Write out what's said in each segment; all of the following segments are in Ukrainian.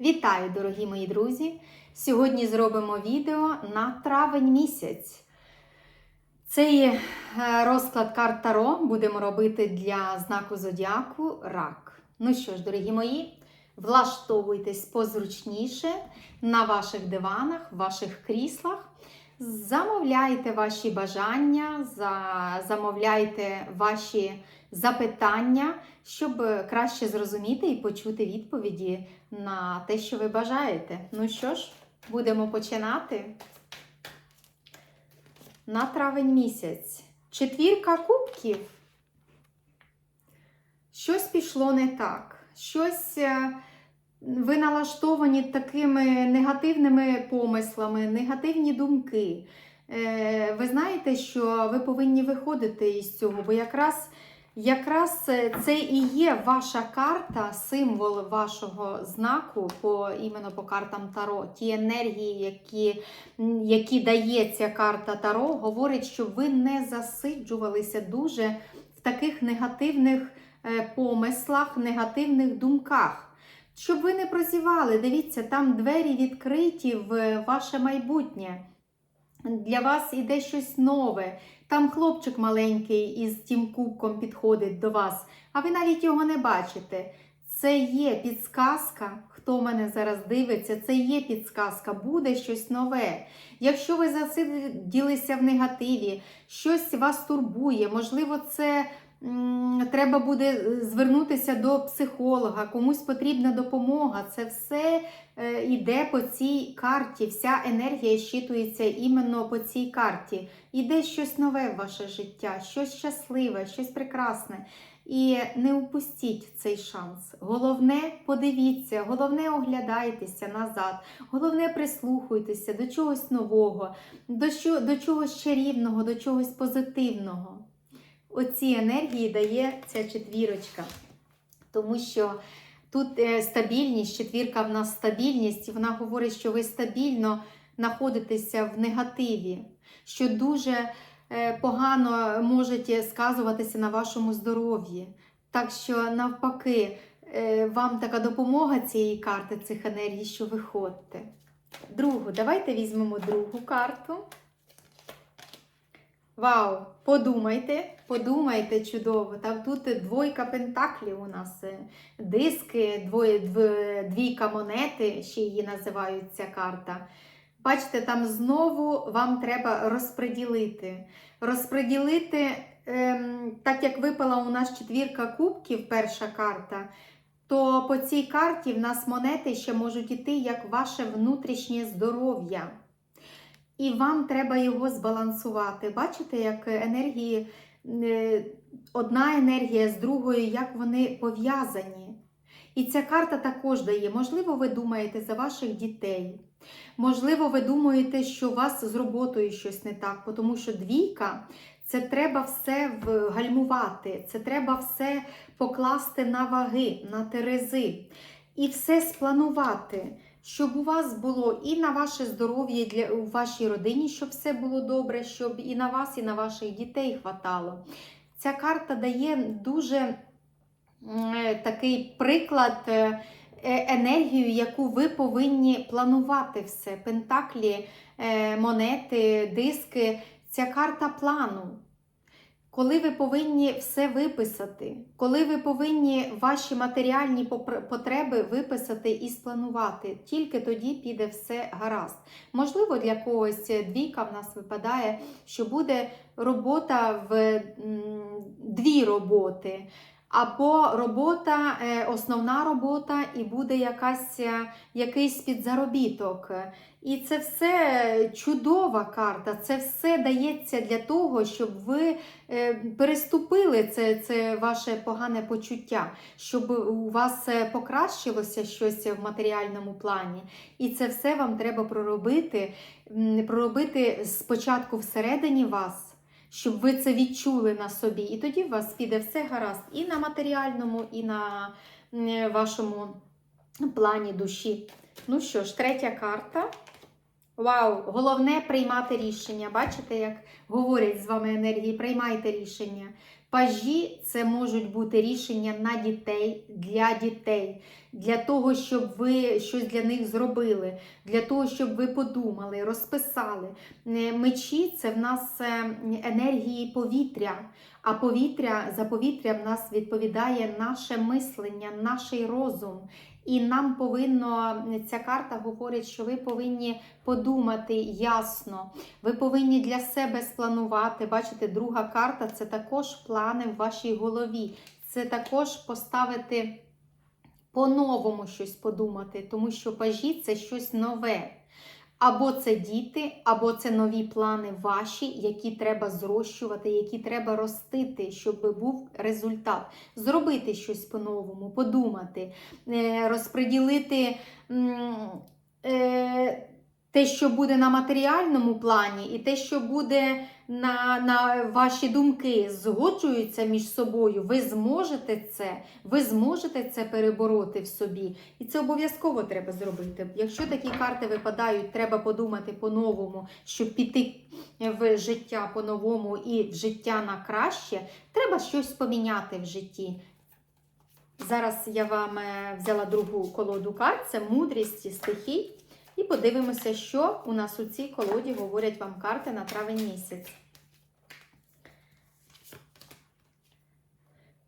Вітаю, дорогі мої друзі! Сьогодні зробимо відео на травень місяць. Цей е, розклад карт Таро будемо робити для знаку зодіаку рак. Ну що ж, дорогі мої, влаштовуйтесь позручніше на ваших диванах, ваших кріслах. Замовляйте ваші бажання, замовляйте ваші запитання, щоб краще зрозуміти і почути відповіді на те, що ви бажаєте. Ну що ж, будемо починати. На травень місяць. Четвірка кубків. Щось пішло не так. Щось е, ви налаштовані такими негативними помислами, негативні думки. Е, Ви знаєте, що ви повинні виходити із цього, бо якраз Якраз е, це і є ваша карта, символ вашого знаку, по іменно по картам Таро. Ті енергії, які, які дає ця карта Таро, говорить, щоб ви не засиджувалися дуже в таких негативних е, помислах, негативних думках. Щоб ви не прозівали, дивіться, там двері відкриті в ваше майбутнє. Для вас іде щось нове. Там хлопчик маленький із тим кубком підходить до вас, а ви навіть його не бачите. Це є підсказка. Хто мене зараз дивиться, це є підсказка, буде щось нове. Якщо ви засиділися в негативі, щось вас турбує, можливо, це треба буде звернутися до психолога, комусь потрібна допомога. Це все е, йде по цій карті. Вся енергія щитується іменно по цій карті. Іде щось нове в ваше життя, щось щасливе, щось прекрасне. І не упустіть цей шанс. Головне, подивіться, головне оглядайтеся назад, головне прислухуйтеся до чогось нового, до чогось чарівного, до чогось позитивного. Оці енергії дає ця четвірочка. Тому що тут е, стабільність, четвірка в нас стабільність, і вона говорить, що ви стабільно знаходитеся в негативі, що дуже е, погано можете сказуватися на вашому здоров'ї. Так що, навпаки, е, вам така допомога цієї карти, цих енергій, що виходите. Другу, давайте візьмемо другу карту. Вау! Подумайте, подумайте чудово. Там тут двойка пентаклів у нас, е, диски, двоє, дв- двійка монети, ще її називають ця карта. Бачите, там знову вам треба розподілити. Розподілити, ем, так як випала у нас четвірка кубків, перша карта, то по цій карті в нас монети ще можуть іти як ваше внутрішнє здоров'я. І вам треба його збалансувати. Бачите, як енергії, е, одна енергія з другою, як вони пов'язані. І ця карта також дає, можливо, ви думаєте за ваших дітей. Можливо, ви думаєте, що у вас з роботою щось не так, тому що двійка це треба все вгальмувати, це треба все покласти на ваги, на терези і все спланувати, щоб у вас було і на ваше здоров'я, і для у вашій родині, щоб все було добре, щоб і на вас, і на ваших дітей хватало. Ця карта дає дуже е, такий приклад. е, е, Енергію, яку ви повинні планувати все. Пентаклі, монети, диски. Ця карта плану. Коли ви повинні все виписати, коли ви повинні ваші матеріальні потреби виписати і спланувати, тільки тоді піде все гаразд. Можливо, для когось двійка в нас випадає, що буде робота в дві роботи. Або робота, е, основна робота, і буде якась, е, якийсь підзаробіток. І це все чудова карта, це все дається для того, щоб ви е, переступили це, це ваше погане почуття, щоб у вас покращилося щось в матеріальному плані. І це все вам треба проробити, проробити спочатку всередині вас. Щоб ви це відчули на собі, і тоді у вас піде все гаразд і на матеріальному, і на вашому плані душі. Ну що ж, третя карта. Вау! Головне приймати рішення. Бачите, як говорять з вами енергії, приймайте рішення. Пажі це можуть бути рішення на дітей для дітей, для того, щоб ви щось для них зробили, для того, щоб ви подумали, розписали. Е, Мечі це в нас е, енергії повітря. А повітря за повітря в нас відповідає наше мислення, наш розум. І нам повинно ця карта говорить, що ви повинні подумати ясно. Ви повинні для себе спланувати. Бачите, друга карта це також плани в вашій голові. Це також поставити по-новому щось подумати, тому що пажі це щось нове. Або це діти, або це нові плани ваші, які треба зрощувати, які треба ростити, щоб був результат. Зробити щось по-новому, подумати, е, розподілити е, те, що буде на матеріальному плані, і те, що буде на, на ваші думки, згоджуються між собою. Ви зможете це, ви зможете це перебороти в собі. І це обов'язково треба зробити. Якщо такі карти випадають, треба подумати по-новому, щоб піти в життя по-новому і в життя на краще, треба щось поміняти в житті. Зараз я вам е, взяла другу колоду карт, це мудрість стихій. І подивимося, що у нас у цій колоді говорять вам карти на травень місяць.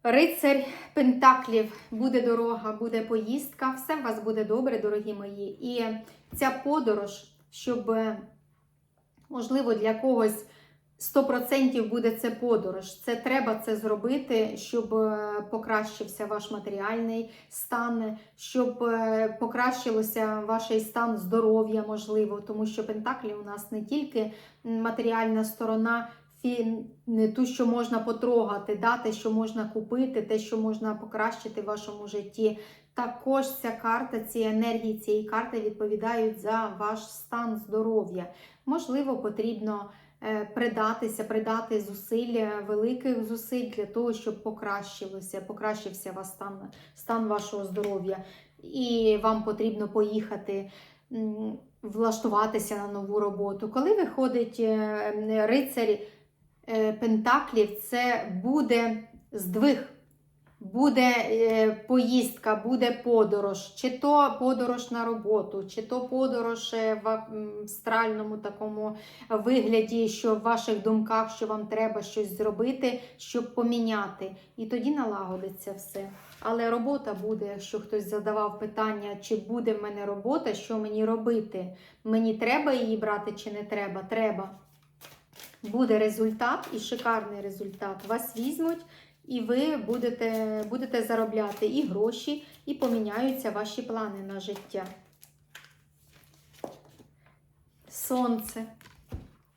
Рицарь Пентаклів, буде дорога, буде поїздка, все в вас буде добре, дорогі мої. І ця подорож, щоб, можливо, для когось 100% буде це подорож. Це треба це зробити, щоб е, покращився ваш матеріальний стан, щоб е, покращилося ваш стан здоров'я, можливо, тому що Пентаклі у нас не тільки матеріальна сторона. не ту, що можна потрогати, да, те, що можна купити, те, що можна покращити в вашому житті. Також ця карта, ці енергії цієї карти відповідають за ваш стан здоров'я. Можливо, потрібно придатися, придати зусиль, великих зусиль для того, щоб покращилося, покращився ваш стан, стан вашого здоров'я. І вам потрібно поїхати. Влаштуватися на нову роботу. Коли виходить е, рицарь е, Пентаклів, це буде здвиг, буде е, поїздка, буде подорож, чи то подорож на роботу, чи то подорож е, в астральному такому вигляді, що в ваших думках, що вам треба щось зробити, щоб поміняти. І тоді налагодиться все. Але робота буде, якщо хтось задавав питання, чи буде в мене робота, що мені робити? Мені треба її брати чи не треба? Треба. Буде результат і шикарний результат. Вас візьмуть, і ви будете, будете заробляти і гроші, і поміняються ваші плани на життя. Сонце.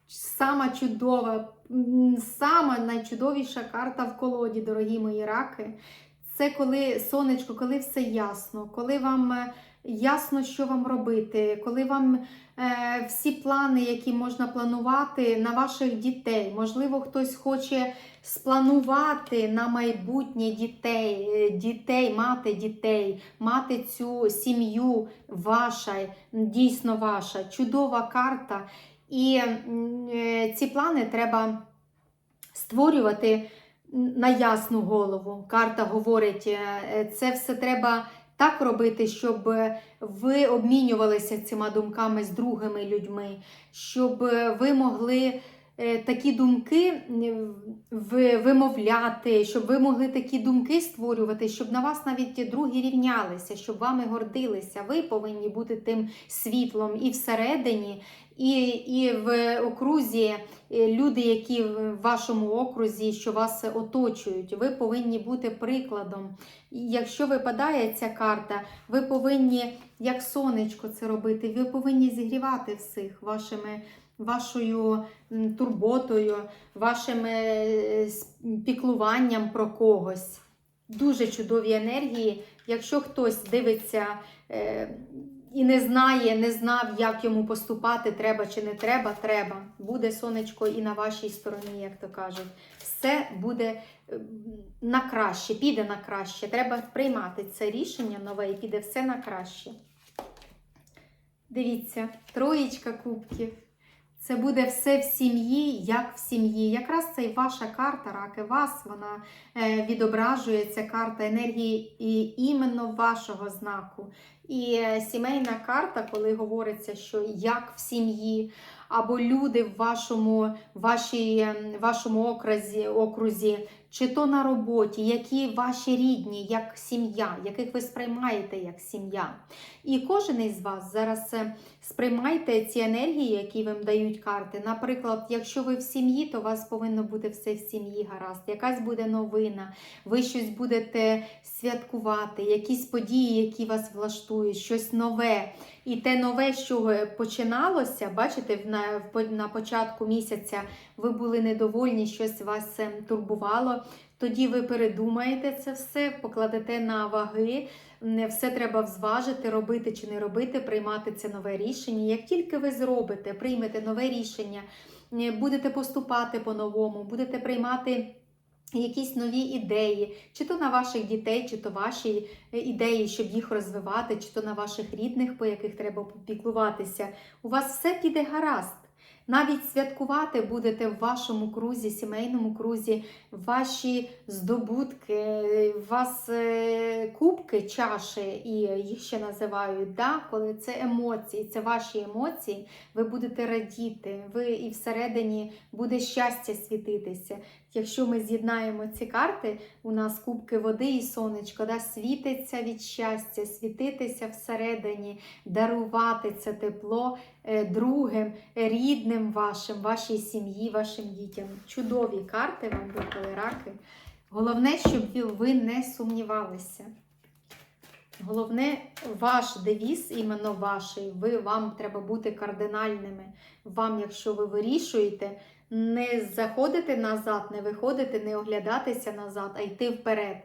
Сама чудова, сама найчудовіша карта в колоді, дорогі мої раки. Це коли сонечко, коли все ясно, коли вам е, ясно, що вам робити, коли вам всі плани, які можна планувати на ваших дітей. Можливо, хтось хоче спланувати на майбутнє дітей, е, дітей, мати дітей, мати цю сім'ю ваша, дійсно ваша, чудова карта. І е, ці плани треба створювати на ясну голову. Карта говорить, е, це все треба так робити, щоб ви обмінювалися цими думками з другими людьми, щоб ви могли е, такі думки е, вимовляти, щоб ви могли такі думки створювати, щоб на вас навіть другі рівнялися, щоб вами гордилися. Ви повинні бути тим світлом і всередині, і, і в окрузі е, люди, які в вашому окрузі, що вас оточують. Ви повинні бути прикладом. Якщо випадає ця карта, ви повинні, як сонечко, це робити. Ви повинні зігрівати всіх вашими. Вашою турботою, вашим е, піклуванням про когось. Дуже чудові енергії. Якщо хтось дивиться е, і не знає, не знав, як йому поступати, треба чи не треба, треба. Буде сонечко і на вашій стороні, як то кажуть. Все буде е, на краще, піде на краще. Треба приймати це рішення нове і піде все на краще. Дивіться, троєчка кубків. Це буде все в сім'ї, як в сім'ї. Якраз це і ваша карта, раки, вас вона е, відображує ця карта енергії і іменно вашого знаку. І е, сімейна карта, коли говориться, що як в сім'ї, або люди в вашому, вашій, ем, вашому окрузі, окрузі, чи то на роботі, які ваші рідні, як сім'я, яких ви сприймаєте як сім'я. І кожен із вас зараз е, сприймайте ці енергії, які вам дають карти. Наприклад, якщо ви в сім'ї, то у вас повинно бути все в сім'ї гаразд. Якась буде новина, ви щось будете святкувати, якісь події, які вас влаштують, щось нове. І те нове, чого починалося, бачите, на, на початку місяця ви були недовольні, щось вас ем, турбувало. Тоді ви передумаєте це все, покладете на ваги, не все треба взважити, робити чи не робити, приймати це нове рішення. Як тільки ви зробите, приймете нове рішення, будете поступати по-новому, будете приймати. Якісь нові ідеї, чи то на ваших дітей, чи то ваші е, ідеї, щоб їх розвивати, чи то на ваших рідних, по яких треба попіклуватися. У вас все піде гаразд. Навіть святкувати будете в вашому крузі, сімейному крузі, ваші здобутки, у вас е, кубки, чаші, і їх ще називають, да? коли це емоції, це ваші емоції, ви будете радіти, ви і всередині буде щастя світитися. Якщо ми з'єднаємо ці карти, у нас кубки води і сонечко, да? світиться від щастя, світитися всередині, дарувати це тепло е, другим, рідним вашим, вашій сім'ї, вашим дітям. Чудові карти вам випали раки. Головне, щоб ви- не сумнівалися. Головне, ваш девіз, іменно ваш, ви, вам треба бути кардинальними. Вам, якщо ви вирішуєте, не заходити назад, не виходити, не оглядатися назад, а йти вперед.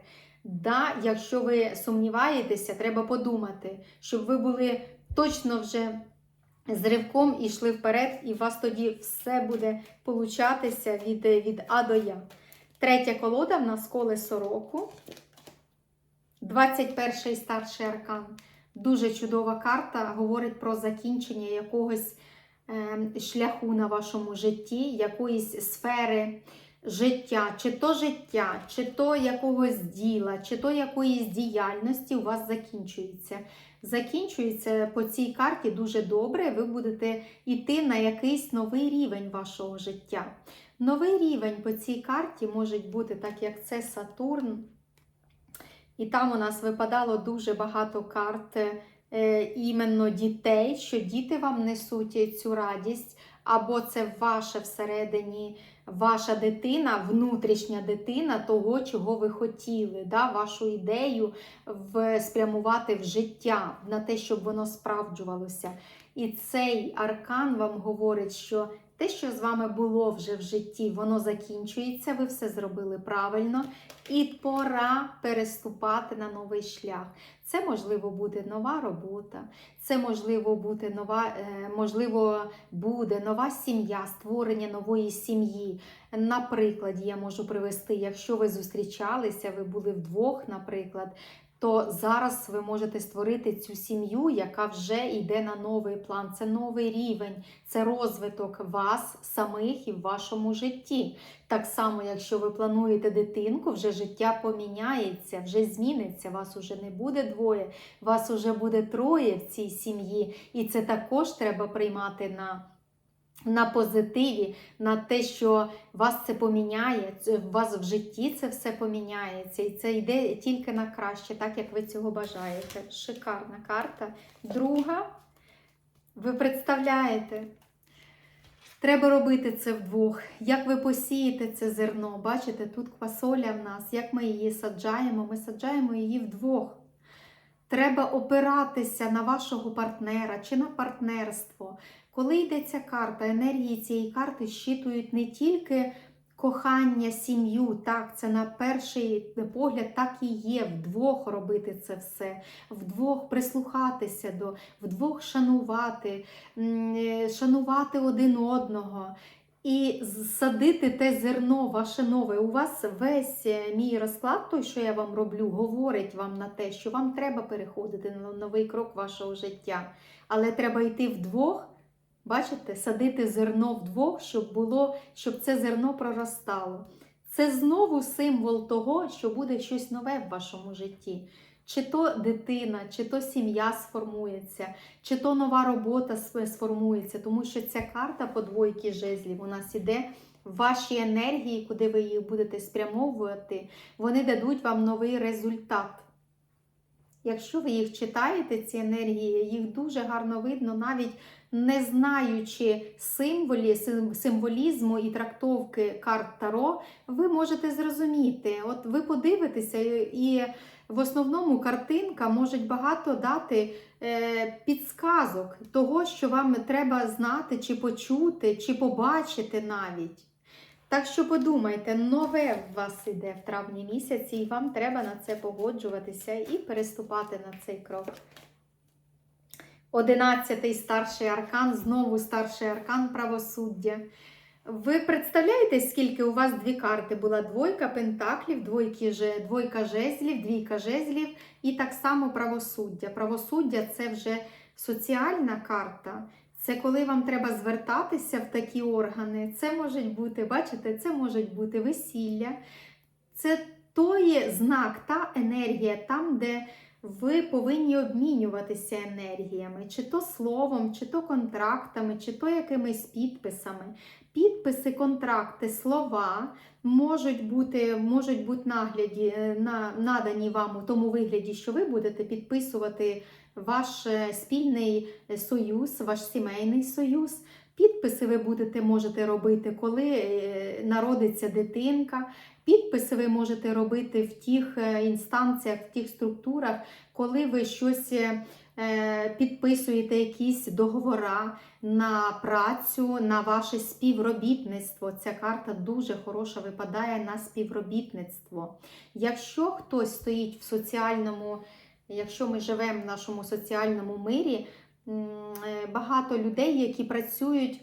Да, якщо ви сумніваєтеся, треба подумати, щоб ви були точно вже з ривком і йшли вперед, і у вас тоді все буде получатися від, від А до Я. Третя колода в нас колесо року. 21 старший аркан. Дуже чудова карта. Говорить про закінчення якогось шляху на вашому житті, якоїсь сфери життя, чи то життя, чи то якогось діла, чи то якоїсь діяльності у вас закінчується. Закінчується по цій карті дуже добре. Ви будете йти на якийсь новий рівень вашого життя. Новий рівень по цій карті може бути, так як це Сатурн. І там у нас випадало дуже багато карт е, іменно дітей, що діти вам несуть цю радість, або це ваше всередині, ваша дитина, внутрішня дитина того, чого ви хотіли, да, вашу ідею в, спрямувати в життя, на те, щоб воно справджувалося. І цей аркан вам говорить, що те, що з вами було вже в житті, воно закінчується, ви все зробили правильно, і пора переступати на новий шлях. Це можливо буде нова робота, це можливо бути нова, е, можливо, буде нова сім'я, створення нової сім'ї. Наприклад, я можу привести, якщо ви зустрічалися, ви були вдвох, наприклад. То зараз ви можете створити цю сім'ю, яка вже йде на новий план. Це новий рівень, це розвиток вас самих і в вашому житті. Так само, якщо ви плануєте дитинку, вже життя поміняється, вже зміниться. Вас уже не буде двоє, вас уже буде троє в цій сім'ї. І це також треба приймати на. На позитиві, на те, що вас це поміняє, у вас в житті це все поміняється, і це йде тільки на краще, так як ви цього бажаєте. Шикарна карта. Друга, ви представляєте, треба робити це вдвох. Як ви посієте це зерно? Бачите, тут квасоля в нас, як ми її саджаємо, ми саджаємо її вдвох. Треба опиратися на вашого партнера чи на партнерство. Коли йде ця карта, енергії цієї карти щитують не тільки кохання, сім'ю, так, це на перший погляд так і є, вдвох робити це все, вдвох прислухатися до, вдвох шанувати, е, шанувати один одного. І садити те зерно ваше нове. У вас весь е, мій розклад, той, що я вам роблю, говорить вам на те, що вам треба переходити на новий крок вашого життя. Але треба йти вдвох Бачите, садити зерно вдвох, щоб було, щоб це зерно проростало. Це знову символ того, що буде щось нове в вашому житті. Чи то дитина, чи то сім'я сформується, чи то нова робота сформується, тому що ця карта по двойки жезлів у нас іде в ваші енергії, куди ви їх будете спрямовувати, вони дадуть вам новий результат. Якщо ви їх читаєте, ці енергії, їх дуже гарно видно, навіть не знаючи символі, символізму і трактовки карт Таро, ви можете зрозуміти. От ви подивитеся, і в основному картинка може багато дати е, підсказок того, що вам треба знати, чи почути, чи побачити навіть. Так що подумайте, нове в вас іде в травні місяці, і вам треба на це погоджуватися і переступати на цей крок. Одинадцятий старший аркан, знову старший аркан правосуддя. Ви представляєте, скільки у вас дві карти була двойка пентаклів, двойки, двойка жезлів, двійка жезлів і так само правосуддя. Правосуддя це вже соціальна карта. Це коли вам треба звертатися в такі органи. Це можуть бути, бачите, це можуть бути весілля. Це той знак, та енергія, там, де ви повинні обмінюватися енергіями, чи то словом, чи то контрактами, чи то якимись підписами. Підписи, контракти, слова можуть бути, можуть бути нагляді, е, на, надані вам у тому вигляді, що ви будете підписувати ваш е, спільний союз, ваш сімейний союз. Підписи ви будете можете робити, коли е, народиться дитинка. Підписи ви можете робити в тих е, інстанціях, в тих структурах, коли ви щось е, підписуєте, якісь договора на працю, на ваше співробітництво. Ця карта дуже хороша випадає на співробітництво. Якщо хтось стоїть в соціальному, якщо ми живемо в нашому соціальному мирі, багато людей, які працюють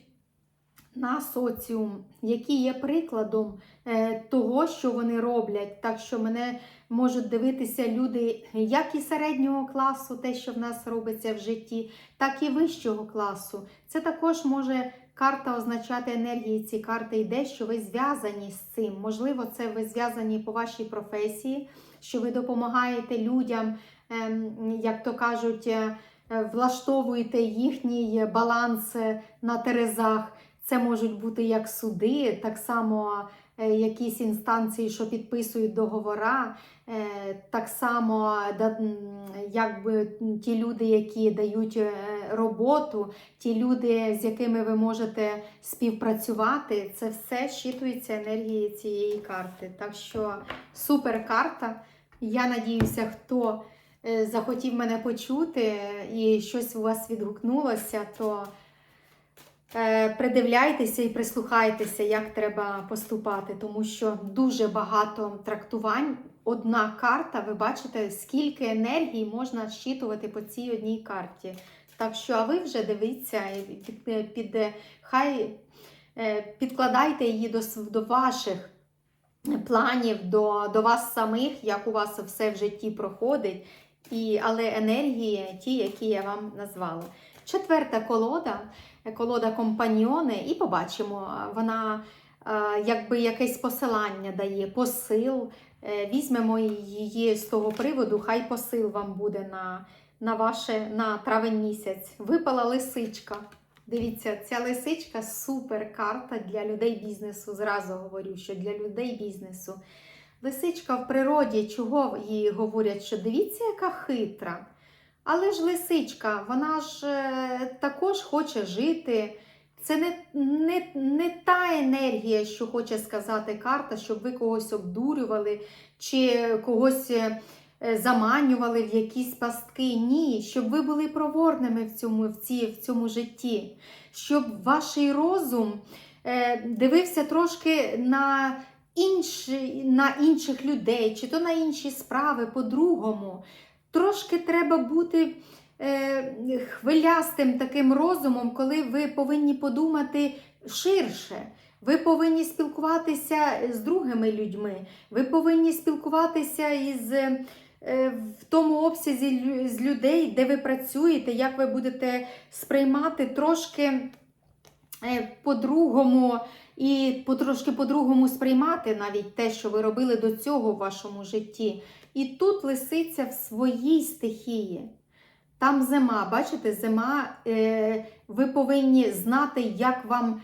на соціум, які є прикладом е, того, що вони роблять. Так що мене можуть дивитися люди як і середнього класу, те, що в нас робиться в житті, так і вищого класу. Це також може карта означати енергії. Ці карти йде, що ви зв'язані з цим. Можливо, це ви зв'язані по вашій професії, що ви допомагаєте людям, ем, як то кажуть, е, е, влаштовуєте їхній баланс е, на терезах. Це можуть бути як суди, так само е, якісь інстанції, що підписують договора, е, так само якби ті люди, які дають е, роботу, ті люди, з якими ви можете співпрацювати, це все щитується енергії цієї карти. Так що супер карта. Я надіюся, хто е, захотів мене почути і щось у вас відгукнулося, то Е, Придивляйтеся і прислухайтеся, як треба поступати, тому що дуже багато трактувань. Одна карта, ви бачите, скільки енергії можна щитувати по цій одній карті. Так що, а ви вже дивіться, під, під, хай е, підкладайте її до, до ваших планів, до, до вас самих, як у вас все в житті проходить. І, але енергії ті, які я вам назвала. Четверта колода колода компаньйони, і побачимо, вона е, якби якесь посилання дає, посил. Е, Візьмемо її з того приводу, хай посил вам буде на, на, ваше, на травень місяць. Випала лисичка. Дивіться, ця лисичка супер карта для людей бізнесу. Зразу говорю, що для людей бізнесу. Лисичка в природі, чого їй говорять, що дивіться, яка хитра. Але ж лисичка, вона ж е, також хоче жити. Це не, не, не та енергія, що хоче сказати карта, щоб ви когось обдурювали чи когось е, заманювали в якісь пастки. Ні, щоб ви були проворними в цьому, в ці, в цьому житті, щоб ваш розум е, дивився трошки на, інші, на інших людей, чи то на інші справи по-другому. Трошки треба бути е, хвилястим таким розумом, коли ви повинні подумати ширше. Ви повинні спілкуватися з другими людьми. Ви повинні спілкуватися із е, в тому обсязі з людей, де ви працюєте, як ви будете сприймати трошки по-другому і потрошки по-другому сприймати навіть те, що ви робили до цього в вашому житті. І тут лисиця в своїй стихії. Там зима, бачите, зима, е, ви повинні знати, як вам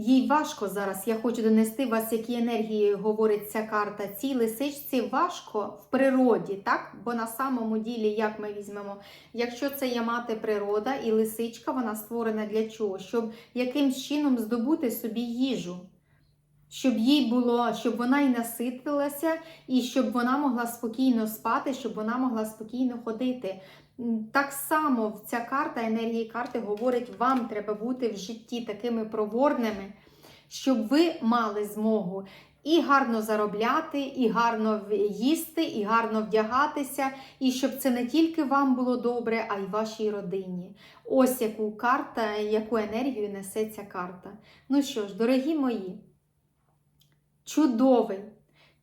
їй важко зараз. Я хочу донести вас, які енергії говорить ця карта. Цій лисичці важко в природі, так? Бо на самому ділі, як ми візьмемо, якщо це є мати природа і лисичка, вона створена для чого? Щоб якимсь чином здобути собі їжу. Щоб їй було, щоб вона й наситилася, і щоб вона могла спокійно спати, щоб вона могла спокійно ходити. Так само ця карта, енергії карти говорить, вам треба бути в житті такими проворними, щоб ви мали змогу і гарно заробляти, і гарно їсти, і гарно вдягатися, і щоб це не тільки вам було добре, а й вашій родині. Ось яку карта, яку енергію несе ця карта. Ну що ж, дорогі мої, чудовий,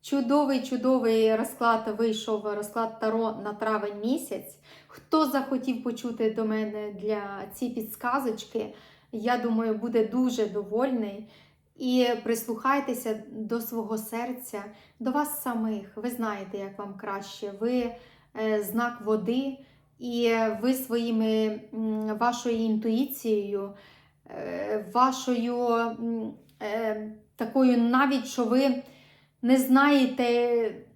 чудовий, чудовий розклад вийшов розклад Таро на травень місяць. Хто захотів почути до мене для ці підсказочки, я думаю, буде дуже довольний. І прислухайтеся до свого серця, до вас самих. Ви знаєте, як вам краще. Ви е, знак води, і ви своїми вашою інтуїцією, е, вашою е, такою, навіть що ви не знаєте.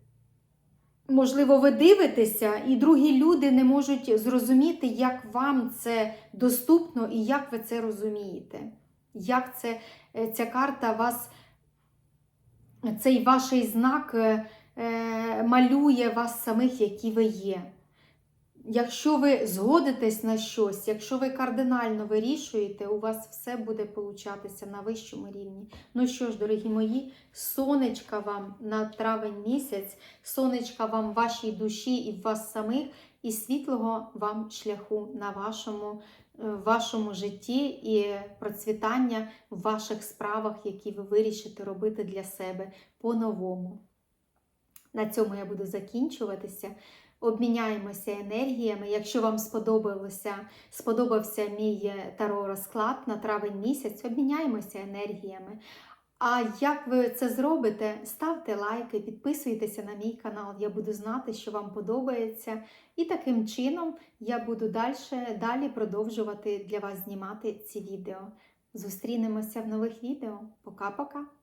Можливо, ви дивитеся, і другі люди не можуть зрозуміти, як вам це доступно і як ви це розумієте. Як це, е, ця карта вас, цей ваш знак е, е, малює вас самих, які ви є. Якщо ви згодитесь на щось, якщо ви кардинально вирішуєте, у вас все буде получатися на вищому рівні. Ну що ж, дорогі мої, сонечка вам на травень місяць, сонечка вам вашій душі і вас самих, і світлого вам шляху на вашому, е, вашому житті і процвітання в ваших справах, які ви вирішите робити для себе по-новому. На цьому я буду закінчуватися. Обміняємося енергіями. Якщо вам сподобалося, сподобався мій е, таро розклад на травень місяць, обміняємося енергіями. А як ви це зробите, ставте лайки, підписуйтеся на мій канал. Я буду знати, що вам подобається. І таким чином я буду далі, далі продовжувати для вас знімати ці відео. Зустрінемося в нових відео. Пока-пока!